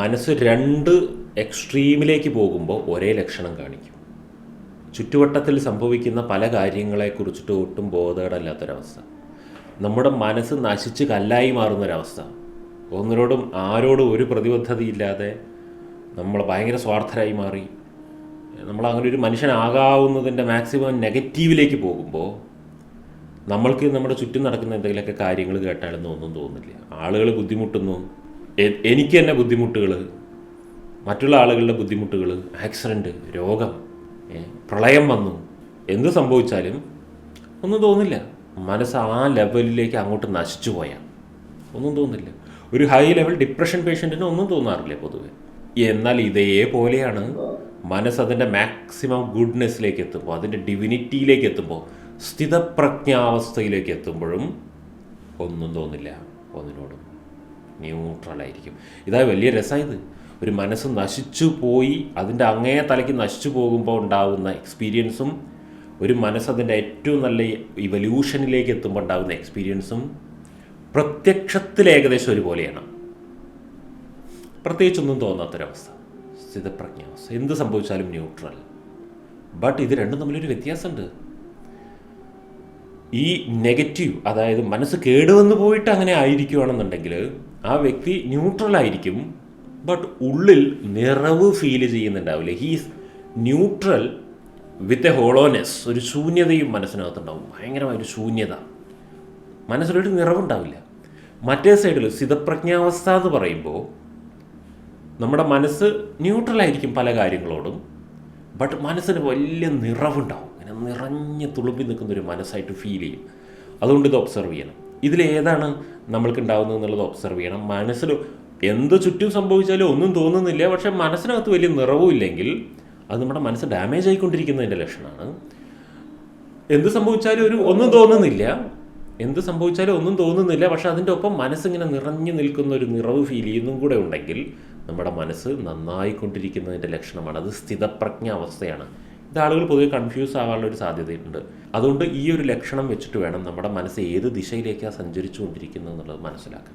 മനസ്സ് രണ്ട് എക്സ്ട്രീമിലേക്ക് പോകുമ്പോൾ ഒരേ ലക്ഷണം കാണിക്കും. ചുറ്റുവട്ടത്തിൽ സംഭവിക്കുന്ന പല കാര്യങ്ങളെക്കുറിച്ചിട്ട് ഒട്ടും ബോധേടല്ലാത്തൊരവസ്ഥ. നമ്മുടെ മനസ്സ് നശിച്ച് കല്ലായി മാറുന്നൊരവസ്ഥ. ഒന്നിനോടും ആരോടും ഒരു പ്രതിബദ്ധതയില്ലാതെ നമ്മൾ ഭയങ്കര സ്വാർത്ഥരായി മാറി. നമ്മൾ അങ്ങനെ ഒരു മനുഷ്യനാകാവുന്നതിന്റെ മാക്സിമം നെഗറ്റീവിലേക്ക് പോകുമ്പോൾ നമ്മൾക്ക് നമ്മുടെ ചുറ്റും നടക്കുന്ന എന്തെങ്കിലുമൊക്കെ കാര്യങ്ങൾ കേട്ടാലൊന്നും ഒന്നും തോന്നില്ല. ആളുകൾ ബുദ്ധിമുട്ടുന്നു. എനിക്ക് തന്നെ ബുദ്ധിമുട്ടുകൾ മറ്റുള്ള ആളുകളുടെ ബുദ്ധിമുട്ടുകൾ ആക്സിഡന്റ് രോഗം പ്രളയം വന്നു. എന്ത് സംഭവിച്ചാലും ഒന്നും തോന്നില്ല. മനസ്സ് ആ ലെവലിലേക്ക് അങ്ങോട്ട് നശിച്ചു പോയാൽ ഒന്നും തോന്നില്ല. ഒരു ഹൈ ലെവൽ ഡിപ്രഷൻ പേഷ്യന്റിന് ഒന്നും തോന്നാറില്ല പൊതുവെ. എന്നാൽ ഇതേപോലെയാണ് മനസ്സ് അതിന്റെ മാക്സിമം ഗുഡ്നെസ്സിലേക്ക് എത്തുമ്പോൾ അതിന്റെ ഡിവിനിറ്റിയിലേക്ക് എത്തുമ്പോൾ സ്ഥിതപ്രജ്ഞാവസ്ഥയിലേക്ക് എത്തുമ്പോഴും ഒന്നും തോന്നില്ല ഒന്നിനോടും. ന്യൂട്രലായിരിക്കും. ഇതാ വലിയ രസമായത് ഒരു മനസ്സ് നശിച്ചു പോയി അതിന്റെ അങ്ങേ തലയ്ക്ക് നശിച്ചു പോകുമ്പോൾ ഉണ്ടാകുന്ന എക്സ്പീരിയൻസും ഒരു മനസ്സ് അതിന്റെ ഏറ്റവും നല്ല ഇവല്യൂഷനിലേക്ക് എത്തുമ്പോൾ ഉണ്ടാകുന്ന എക്സ്പീരിയൻസും പ്രത്യക്ഷത്തിൽ ഏകദേശം ഒരുപോലെയാണ്. പ്രത്യേകിച്ചൊന്നും തോന്നാത്തൊരവസ്ഥ. സ്ഥിതപ്രജ്ഞാവസ്ഥ. എന്ത് സംഭവിച്ചാലും ന്യൂട്രൽ ബട്ട് ഇത് രണ്ടും തമ്മിലൊരു വ്യത്യാസമുണ്ട്. ഈ നെഗറ്റീവ് അതായത് മനസ്സ് കേടുവന്നു പോയിട്ട് അങ്ങനെ ആയിരിക്കുകയാണെന്നുണ്ടെങ്കിൽ ആ വ്യക്തി ന്യൂട്രൽ ആയിരിക്കും ബട്ട് ഉള്ളിൽ നിറവ് feel ചെയ്യുന്നുണ്ടാവില്ല? He's neutral with a hollowness ഒരു ശൂന്യതയും മനസ്സിനകത്തുണ്ടാവും. ഭയങ്കരമായ ഒരു ശൂന്യത. മനസ്സിലൊരു നിറവുണ്ടാവില്ല. മറ്റേ സൈഡിൽ സ്ഥിതപ്രജ്ഞാവസ്ഥ എന്ന് പറയുമ്പോൾ നമ്മുടെ മനസ്സ് ന്യൂട്രലായിരിക്കും പല കാര്യങ്ങളോടും ബട്ട് മനസ്സിന് വലിയ നിറവുണ്ടാവും. ഇങ്ങനെ നിറഞ്ഞ് തുളുമ്പി നിൽക്കുന്ന ഒരു മനസ്സായിട്ട് ഫീൽ ചെയ്യും. അതുകൊണ്ട് ഇത് ഒബ്സർവ് ചെയ്യണം. ഇതിലേതാണ് നമ്മൾക്ക് ഉണ്ടാവുന്നത് എന്നുള്ളത് ഒബ്സർവ് ചെയ്യണം. മനസ്സിൽ എന്ത് ചുറ്റും സംഭവിച്ചാലും ഒന്നും തോന്നുന്നില്ല. പക്ഷെ മനസ്സിനകത്ത് വലിയ നിറവും ഇല്ലെങ്കിൽ അത് നമ്മുടെ മനസ്സ് ഡാമേജ് ആയിക്കൊണ്ടിരിക്കുന്നതിന്റെ ലക്ഷണമാണ്. എന്ത് സംഭവിച്ചാലും ഒരു ഒന്നും തോന്നുന്നില്ല. എന്ത് സംഭവിച്ചാലും ഒന്നും തോന്നുന്നില്ല. പക്ഷെ അതിന്റെ ഒപ്പം മനസ്സിങ്ങനെ നിറഞ്ഞു നിൽക്കുന്ന ഒരു നിറവ് ഫീൽ ചെയ്യുന്നതും കൂടെ ഉണ്ടെങ്കിൽ നമ്മുടെ മനസ്സ് നന്നായിക്കൊണ്ടിരിക്കുന്നതിന്റെ ലക്ഷണമാണ്. അത് സ്ഥിതപ്രജ്ഞ അവസ്ഥയാണ് ഇത് ആളുകൾ പൊതുവെ കൺഫ്യൂസ് ആവാനുള്ള ഒരു സാധ്യതയുണ്ട്. അതുകൊണ്ട് ഈ ഒരു ലക്ഷണം വെച്ചിട്ട് വേണം നമ്മുടെ മനസ്സ് ഏത് ദിശയിലേക്കാണ് സഞ്ചരിച്ചുകൊണ്ടിരിക്കുന്നത് എന്നുള്ളത് മനസ്സിലാക്കാൻ.